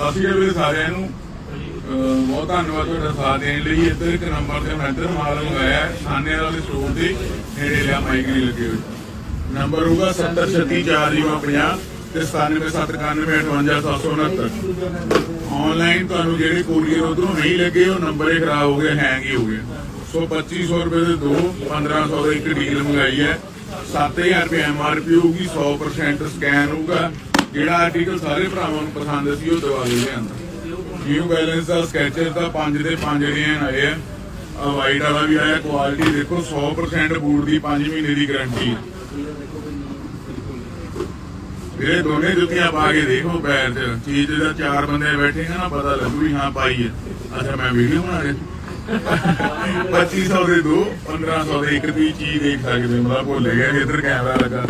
ਸਤਿ ਸ਼੍ਰੀ ਅਕਾਲ ਸਾਰਿਆਂ ਨੂੰ। ਬਹੁਤ ਧੰਨਵਾਦ ਤੁਹਾਡਾ ਸਾਥ ਦੇਣ ਲਈ। ਇੱਧਰ ਇੱਕ ਨੰਬਰ ਤੇ ਮੈਂ ਇੱਧਰ ਮਾਲ ਮੰਗਾਇਆ ਸਾਨੇ ਵਾਲੇ ਸਟੋਰ ਦੇ ਨੇੜੇ ਲਿਆ ਮਾਈਕ ਨਹੀਂ ਲੱਗੇ ਹੋਏ। ਨੰਬਰ ਹੋਊਗਾ 70364050 ਤੇ 9779585769 ਆਨਲਾਈਨ ਤੁਹਾਨੂੰ ਜਿਹੜੇ ਕੋਰੀਅਰ ਉਧਰੋਂ ਨਹੀਂ ਲੱਗੇ, ਉਹ ਨੰਬਰ ਹੀ ਖਰਾਬ ਹੋ ਗਏ ਹੈਂਗ ਹੀ ਹੋ ਗਏ। ਸੋ 2500 ਰੁਪਏ ਦੇ ਦੋ 1500 ਦਾ ਇੱਕ ਡੀਲ ਮੰਗਾਈ ਹੈ। 7000 ਰੁਪਏ ਐਮਆਰਪੀ ਹੋਊਗੀ 100% ਸਕੈਨ ਹੋਊਗਾ। ਜਿਹੜਾ ਆਰਟੀਕਲ ਸਾਰੇ ਭਰਾਵਾਂ ਨੂੰ ਪਸੰਦ ਸੀ, ਉਹ ਦਵਾ ਦੇ ਅੰਦਰ ਨਿਊ ਬੈਲੈਂਸ ਦਾ ਸਕੈਚਰ ਦਾ 5 ਦੇ 5 ਡਿਜ਼ਾਈਨ ਆਏ ਆ। ਵਾਈਟ ਵਾਲਾ ਵੀ ਆਇਆ ਕੁਆਲਿਟੀ ਦੇਖੋ 100% ਬੂਟ ਦੀ 5 ਮਹੀਨੇ ਦੀ ਗਾਰੰਟੀ ਵੀਰੇ ਦੋਨੇ ਜੁੱਤੀਆਂ ਪਾ ਕੇ ਦੇਖੋ ਪੈਰ 'ਚ ਚੀਜ਼ ਦਾ ਚਾਰ ਬੰਦੇ ਬੈਠੇ ਨਾ ਪਤਾ ਲੱਗੂ ਵੀ ਹਾਂ ਪਾਈ ਹੈ। ਅੱਛਾ, ਮੈਂ ਵੀਡੀਓ ਬਣਾ ਰਿਹਾ। 2500 ਦੇ ਦੋ 1500 ਦੇ ਇੱਕ ਦੀ ਚੀਜ਼ ਦੇਖ ਸਕਦੇ ਹੋ। ਮੈਂ ਭੁੱਲ ਗਿਆ ਕਿ ਇੱਧਰ ਕੈਮਰਾ ਲੱਗਾ।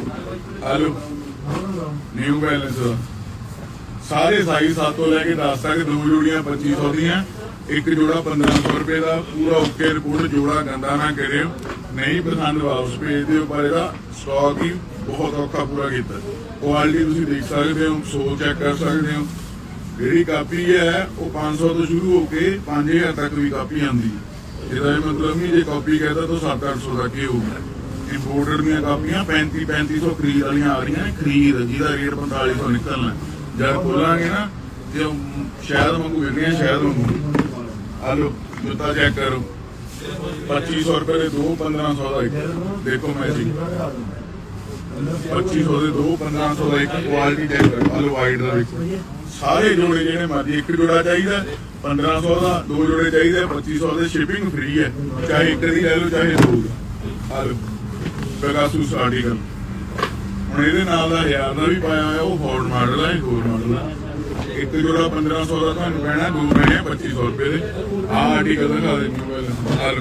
ਹਲੋ ਨਿਊ ਬੈਲੈਂਸ ਸਾਰੇ ਸਾਈਜ਼ 7 ਤੋਂ ਲੈ ਕੇ 10 ਤੱਕ ਦੋ ਜੋੜੀਆਂ 2500 ਦੀਆਂ। ਇੱਕ ਜੋੜਾ 1500 ਰੁਪਏ ਦਾ। ਪੂਰਾ ਓਕੇ ਰਿਪੋਰਟ, ਜੋੜਾ ਗੰਦਾ ਨਾ ਕਰਿਓ। ਨਹੀਂ ਪਸੰਦ ਵਾਪਸ ਭੇਜ ਦਿਓ, ਪਰ ਇਹਦਾ ਸਟਾਕ ਹੀ ਬਹੁਤ ਔਖਾ ਪੂਰਾ ਕੀਤਾ। ਕੁਆਲਿਟੀ ਤੁਸੀਂ ਦੇਖ ਸਕਦੇ ਹੋ ਸੋਲ ਚੈੱਕ ਕਰ ਸਕਦੇ ਹੋ। ਜਿਹੜੀ ਕਾਪੀ ਹੈ, ਉਹ 500 ਤੋਂ ਸ਼ੁਰੂ ਹੋ ਕੇ 5000 ਤੱਕ ਵੀ ਕਾਪੀ ਆਉਂਦੀ ਇਹਦਾ ਇਹ ਮਤਲਬ ਨਹੀਂ, ਜੇ ਕਾਪੀ ਕਹਿੰਦਾ ਤਾਂ 7-800 ਤੱਕ ਹੀ ਹੋਊਗਾ। ਇੰਪੋਰਟਡ ਦੀਆਂ ਕਾਪੀਆਂ 35 3500 ਖਰੀਦ ਵਾਲੀਆਂ ਆ ਰਹੀਆਂ ਨੇ, ਖਰੀਦ, ਜਿਹਦਾ ਰੇਟ 4500 ਨਿਕਲਣਾ। ਜਦ ਖੋਲਾਂਗੇ ਨਾ ਜੇ ਸ਼ਾਇਦ ਵਾਂਗੂ ਵਿਕਣੀਆਂ ਸ਼ਾਇਦ ਵਾਂਗੂ। ਆ ਲੋ ਜੁੱਤਾ ਚੈੱਕ ਕਰੋ। 2500 ਰੁਪਏ ਦੇ ਦੋ 1500 ਦਾ ਇੱਕ। ਦੇਖੋ ਮੈਚਿੰਗ 2500 ਦੇ ਦੋ 1500 ਦਾ ਇੱਕ ਕੁਆਲਿਟੀ ਚੈੱਕ ਕਰੋ। ਆ ਲੋ ਵਾਈਟ ਦਾ ਦੇਖੋ ਸਾਰੇ ਜੋੜੇ ਜਿਹੜੇ ਮਰਜ਼ੀ, ਇੱਕ ਜੋੜਾ ਚਾਹੀਦਾ 1500 ਦਾ, ਦੋ ਜੋੜੇ ਚਾਹੀਦੇ 2500 ਦੇ ਸ਼ਿਪਿੰਗ ਫ੍ਰੀ ਹੈ। ਚਾਹੇ ਇੱਕ ਦੀ ਲੈ ਲਓ, ਚਾਹੇ ਦੋ ਦੀ। ਆ ਲੋ ਪੈਗਾਸੂਸ ਆਰਟੀਕਲ ਹੁਣ ਇਹਦੇ ਨਾਲ ਦਾ ਹਜ਼ਾਰ ਦਾ ਵੀ ਪਾਇਆ ਹੋਇਆ, ਉਹ ਫੋਰਡ ਮਾਡਲ ਹੈ ਹੋਰ ਮਾਡਲ ਹੈ ਇੱਕ ਜੋੜਾ 1500 ਦਾ ਤੁਹਾਨੂੰ ਪੈਣਾ ਦੋ ਪੈਣੇ 2500 ਰੁਪਏ ਦੇ। ਆਹ ਆਰਟੀਕਲ ਦਿਖਾ ਦੇ ਨਿਊ ਔਰ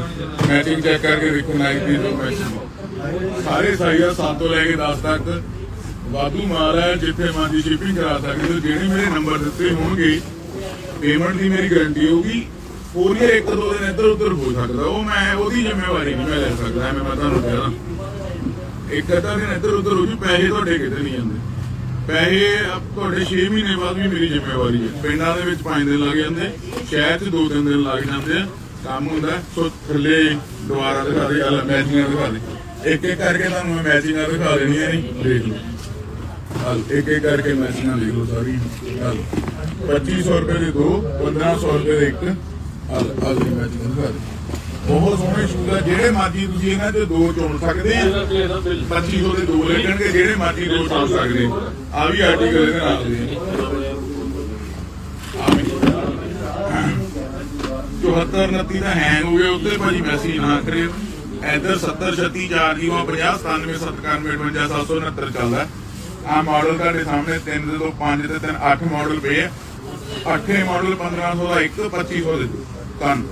ਮੈਚਿੰਗ ਚੈੱਕ ਕਰਕੇ ਦੇਖੋ ਨਾਈਕ ਦੀ ਜੋ ਮੈਚਿੰਗ ਸਾਰੇ ਸਾਈਜ਼ 7 ਤੋਂ ਲੈ ਕੇ 10 ਤੱਕ। ਵਾਧੂ ਮਾਲ ਹੈ ਜਿੱਥੇ ਮਰਜ਼ੀ ਸ਼ਿਪਿੰਗ ਕਰਾ ਸਕਦੇ ਹੋ। ਜਿਹੜੇ ਮੇਰੇ ਨੰਬਰ ਦਿੱਤੇ ਹੋਣਗੇ ਪੇਮੈਂਟ ਦੀ ਮੇਰੀ ਗਾਰੰਟੀ ਹੋਊਗੀ। ਕੋਰੀਅਰ ਇੱਕ ਦੋ ਦਿਨ ਇੱਧਰ ਉੱਧਰ ਹੋ ਸਕਦਾ। ਉਹ ਮੈਂ ਉਹਦੀ ਜ਼ਿੰਮੇਵਾਰੀ ਨਹੀਂ ਮੈਂ ਲੈ ਸਕਦਾ ਮੈਂ ਤੁਹਾਨੂੰ ਕਹਿ ਇੱਕ ਅੱਧਾ ਦਿਨ ਇੱਧਰ ਉੱਧਰ ਹੋ ਜੂ, ਪੈਸੇ ਤੁਹਾਡੇ ਕਿਤੇ ਨਹੀਂ ਜਾਂਦੇ। ਪੈਸੇ ਤੁਹਾਡੇ 6 ਮਹੀਨੇ ਬਾਅਦ ਵੀ ਮੇਰੀ ਜ਼ਿੰਮੇਵਾਰੀ ਹੈ। ਪਿੰਡਾਂ ਦੇ ਵਿੱਚ 5 ਦਿਨ ਲੱਗ ਜਾਂਦੇ, ਸ਼ਹਿਰ 'ਚ 2-3 ਦਿਨ ਲੱਗ ਜਾਂਦੇ ਆ। ਕੰਮ ਹੁੰਦਾ, ਸੋ ਥੱਲੇ ਦੁਬਾਰਾ ਦਿਖਾ ਦੇ ਗੱਲ ਮੈਚਿੰਗਾਂ ਦਿਖਾ ਦੇ। ਇੱਕ ਇੱਕ ਕਰਕੇ ਤੁਹਾਨੂੰ ਮੈਂ ਮੈਚਿੰਗਾਂ ਦਿਖਾ ਦੇਣੀਆਂ ਨਹੀਂ ਦੇਖ ਲਓ। ਹਲ ਇੱਕ ਇੱਕ ਕਰਕੇ ਮੈਚਿੰਗਾਂ ਦੇਖ ਲਓ ਸਾਰੀ ਹਲ 2500 ਰੁਪਏ ਦੇ ਦੋ 1500 ਰੁਪਏ ਦੇ ਇੱਕ। ਹਲ ਹਲ ਦੀ ਮੈਚਿੰਗ ਬਹੁਤ ਸੋਹਣੇ ਸ਼ੂਜ਼ ਆ, ਜਿਹੜੇ ਮਰਜ਼ੀ ਤੁਸੀਂ ਇਹਨਾਂ ਦੇ ਦੋ ਚੁਣ ਸਕਦੇ ਆ। 2500 ਦੇ ਦੋ ਲੱਗਣਗੇ ਜਿਹੜੇ ਮਰਜ਼ੀ ਦੋ ਚੁਣ ਸਕਦੇ ਆ। ਵੀ ਆਰਟੀਕਲ ਇਹਦੇ ਨਾਲ ਦੇ। ਆ ਵੀ। 74 29 ਦਾ ਹੈਂਗ ਹੋ ਗਿਆ ਉੱਤੇ, ਭਾਜੀ ਮੈਸੇਜ ਨਾ ਕਰਿਓ। ਇੱਧਰ 70 36 4 ਜੀਵਾ 50 97 97 58 769 ਚੱਲਦਾ ਆ ਮਾਡਲ ਤੁਹਾਡੇ ਸਾਹਮਣੇ 3 ਦੇ ਤੋਂ 5 ਤੇ 3 8 ਮਾਡਲ ਪਏ ਆ। 8ਵੇਂ ਮਾਡਲ 1500 ਦਾ ਇੱਕ 2500 ਦੇ ਦੋ। কাণ্ড